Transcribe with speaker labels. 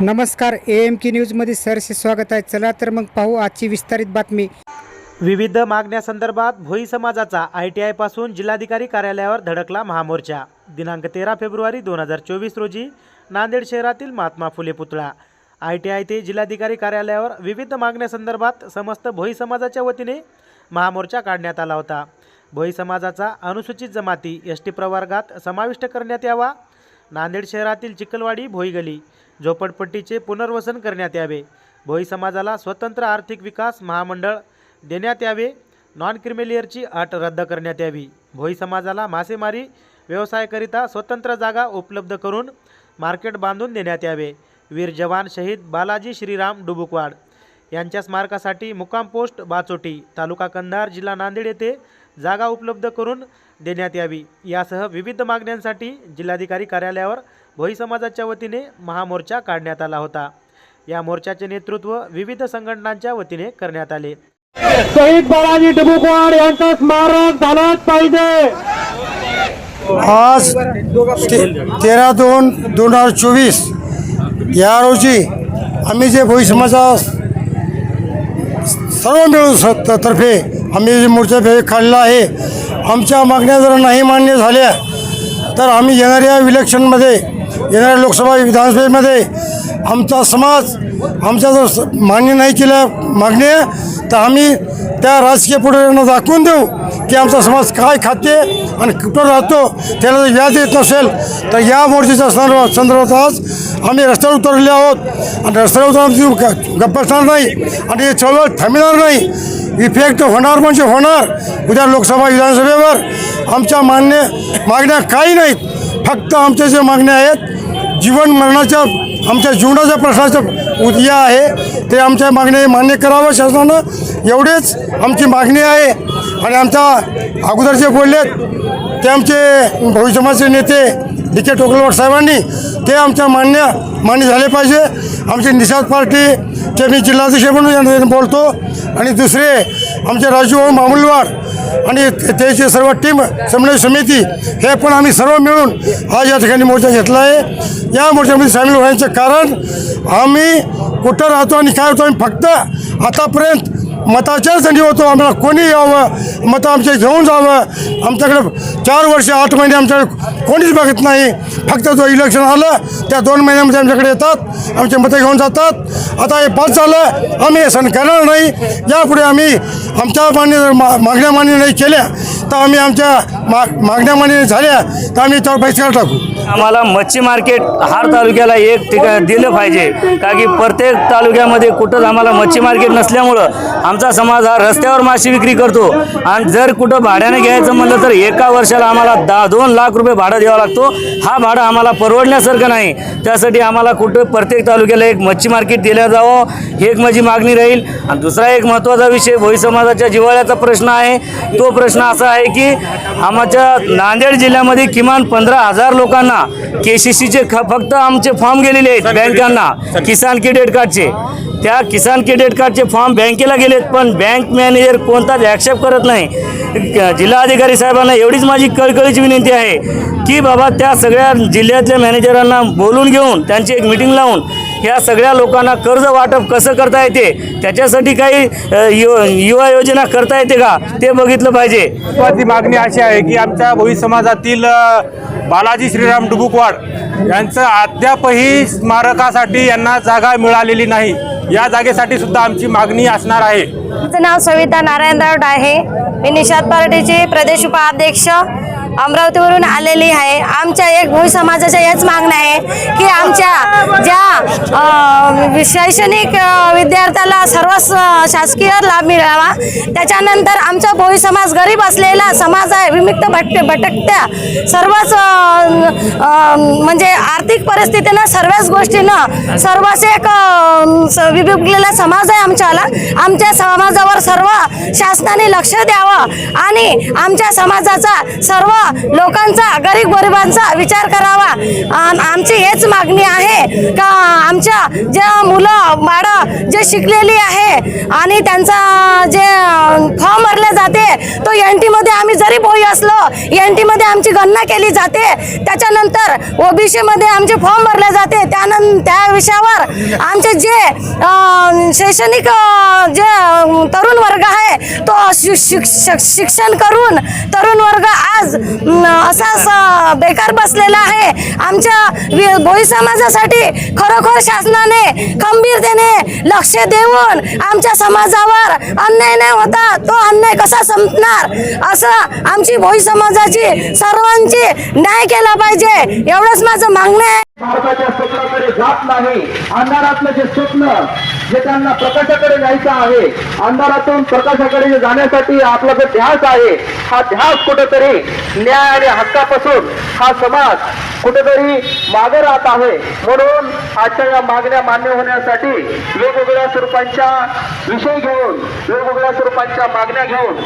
Speaker 1: नमस्कार A M के न्यूजमध्ये सरसे स्वागत आहे. चला तर मग पाहू आजची विस्तारित बातमी.
Speaker 2: विविध मागण्यासंदर्भात भोई समाजाचा आय टी आयपासून जिल्हाधिकारी कार्यालयावर धडकला महामोर्चा. दिनांक तेरा फेब्रुवारी दोन हजार चोवीस रोजी नांदेड शहरातील महात्मा फुले पुतळा. आय टी आय ते जिल्हाधिकारी कार्यालयावर विविध मागण्यासंदर्भात समस्त भोई समाजाच्या वतीने महामोर्चा काढण्यात आला होता. भोई समाजाचा अनुसूचित जमाती एस टी प्रवर्गात समाविष्ट करण्यात यावा. नांदेड शहरातील चिखलवाडी भोई गली झोपडपट्टीचे पुनर्वसन करण्यात यावे. भोई समाजाला स्वतंत्र आर्थिक विकास महामंडळ देण्यात यावे. नॉन क्रिमिलियरची अट रद्द करण्यात यावी. भोई समाजाला मासेमारी व्यवसायाकरिता स्वतंत्र जागा उपलब्ध करून मार्केट बांधून देण्यात यावे. वीर जवान शहीद बालाजी श्रीराम डुबुकवाड यांच्या स्मारकासाठी मुक्काम पोस्ट बाचोटी तालुका कंधार जिल्हा नांदेड येथे जागा उपलब्ध करून देण्यात यावी. यासह विविध मागण्यांसाठी जिल्हाधिकारी कार्यालयावर भोई समाजाच्या वतीने महामोर्चा काढण्यात आला होता. या मोर्चाचे नेतृत्व विविध संघटनांच्या वतीने करण्यात आले.
Speaker 3: शहीद बाळाजी डुबुकवाड यांचं स्मारक झालंच पाहिजे.
Speaker 4: आज तेरा दोन दोन हजार चोवीस या रोजी आम्ही जे भोई समाजा सर्व मिळून तर्फे आम्ही जे मोर्चा काढला आहे आमच्या मागण्या जर नाही मान्य झाल्या तर आम्ही येणाऱ्या इलेक्शनमध्ये येणाऱ्या लोकसभा विधानसभेमध्ये आमचा समाज आमच्या जर स- मान्य नाही केल्या मागण्या तर आम्ही त्या राजकीय पुढाऱ्यांना दाखवून देऊ की आमचा समाज काय खाते आणि कुठं राहतो त्याला जर व्याज येत नसेल तर या मोर्चाच्या संदर्भात संदर्भात आज आम्ही रस्त्यावर उतरले आहोत. आणि रस्त्यावर उतरून आमची ग- गप्प बसणार नाही. आणि हे चळवळ थांबणार नाही. इफेक्ट होणार म्हणजे होणार. उद्या लोकसभा विधानसभेवर आमच्या मान्य मागण्या काही नाहीत. फक्त आमच्या जे मागण्या आहेत जीवन मरणाच्या आमच्या जीवनाच्या प्रश्नाचं उद्या आहे. ते आमच्या मागण्या मान्य करावं शासनानं. एवढेच आमची मागणी आहे. आणि आमच्या अगोदर जे बोललेत ते आमचे भविष्यमाचे नेते डी के टोकलवाड साहेबांनी ते आमच्या मान्य मान्य झाले पाहिजे. आमचे निषाद पार्टीचे मी जिल्हाध्यक्ष म्हणून यांना बोलतो. आणि दुसरे आमचे राजूभाऊ मामुलवाड आणि त्याची सर्व टीम समन्वय समिती हे पण आम्ही सर्व मिळून आज या ठिकाणी मोर्चा घेतला आहे. या मोर्चामध्ये सामील होण्याचं कारण आम्ही कुठं राहतो आणि काय होतो आम्ही फक्त आतापर्यंत मताच्याच संधी होतो. आम्हाला कोणी यावं? मतं आमचे घेऊन जावं? आमच्याकडे चार वर्ष आठ महिने आमच्याकडे कोणीच बघत नाही. फक्त जो इलेक्शन आलं त्या दोन महिन्यामध्ये आमच्याकडे येतात आमचे मतं घेऊन जातात. आता हे पाच झालं आम्ही हे सण करणार नाही. यापुढे आम्ही आमच्या मान्य मा मागण्या मान्य नाही केल्या तर आम्ही आमच्या मा मागण्या मान्य झाल्या तर आम्ही त्यावर पैसे टाकू.
Speaker 5: आम्हाला मच्छी मार्केट हार तालुक्याला एक ठिकाण दिलं पाहिजे का की प्रत्येक तालुक्यामध्ये कुठंच आम्हाला मच्छी मार्केट नसल्यामुळं आमचा समाज हा रस्त्यावर माशी विक्री करतो. आणि जर कुठं भाड्याने घ्यायचं म्हणलं तर एका वर्षाला आम्हाला दहा दोन लाख रुपये भाडं द्यावा लागतो. हा भाडं आम्हाला परवडण्यासारखं नाही. त्यासाठी आम्हाला कुठं प्रत्येक तालुक्याला एक मच्छी मार्केट दिलं जावं ही एक माझी मागणी राहील. आणि दुसरा एक महत्त्वाचा विषय भोई समाजाच्या जिव्हाळ्याचा प्रश्न आहे. तो प्रश्न असा आहे की आमच्या नांदेड जिल्ह्यामध्ये किमान पंधरा हजार लोकांना के सी सीचे फक्त आमचे फॉर्म गेलेले आहेत बँकांना किसान क्रेडिट कार्डचे. त्या किसान क्रेडिट कार्डचे फॉर्म बँकेला गेलेत पण बँक मॅनेजर कोणताच ॲक्सेप्ट करत नाही. जिल्हाधिकारी साहेबांना एवढीच माझी कळकळीची विनंती आहे की बाबा त्या सगळ्या जिल्ह्यातल्या मॅनेजरांना बोलून घेऊन त्यांची एक मिटिंग लावून ह्या सगळ्या लोकांना कर्ज वाटप कसं करता येते त्याच्यासाठी काही यु युवा योजना करता येते का ते बघितलं पाहिजे.
Speaker 3: महत्वाची मागणी अशी आहे की आमच्या भोई समाजातील बालाजी श्रीराम डुबुकवाड यांचं अद्यापही स्मारकासाठी यांना जागा मिळालेली नाही. या जागेसाठी सुद्धा आमची मागणी असणार आहे.
Speaker 6: माझं नाव सविता नारायण राऊत आहे. मी निषाद पार्टीचे प्रदेश उपाध्यक्ष. अमरावतीवरून आलेली आहे. आमच्या एक भोई समाजाच्या याच मागण्या आहे की आमच्या ज्या शैक्षणिक विद्यार्थ्याला सर्व शासकीय लाभ मिळावा त्याच्यानंतर आमचा भोई समाज गरीब असलेला समाज आहे. विमुक्त भट भटकत्या सर्वच म्हणजे आर्थिक परिस्थितीनं सर्वच गोष्टीनं सर्वच एक स- विभुगलेला समाज आहे आमच्याला. आमच्या समाजावर सर्व शासनाने लक्ष द्यावं आणि आमच्या समाजाचा सर्व लोकांचा गरीब गरिबांचा विचार करावा. आम- आमची हेच मागणी आहे. का आमच्या ज्या मुलं बाळं जे शिकलेली आहे आणि त्यांचा जे फॉर्म भरले जाते तो एन टीमध्ये आम्ही जरी बोई असलो एन टीमध्ये आमची गणना केली जाते त्याच्यानंतर ओबीसीमध्ये आमचे फॉर्म भरले जाते त्यानंतर त्या विषयावर आमचे जे शैक्षणिक जे तरुण वर्ग आहे तो शि- शिक्षण करून तरुण वर्ग आज असाच बेकार बसलेला आहे. आमच्या भोई समाजासाठी खरोखर शासनाने खंबीरतेने लक्ष देऊन आमच्या समाजावर अन्याय नाही होता तो अन्याय कसा संपणार? असं आमची भोई समाजाची सर्वांची न्याय केला पाहिजे एवढंच माझं मागणं आहे.
Speaker 7: भारताच्या स्वप्नाकडे जात नाही. अंधारातलं जे स्वप्न जे त्यांना प्रकाशाकडे जायचं आहे अंधारातून प्रकाशाकडे जाण्यासाठी आपला जो ध्यास आहे हा ध्यास कुठेतरी न्याय आणि हक्कापासून हा समाज कुठेतरी मागे राहत आहे. म्हणून आजच्या या मागण्या मान्य होण्यासाठी वेगवेगळ्या स्वरूपांच्या विषय घेऊन वेगवेगळ्या स्वरूपांच्या मागण्या घेऊन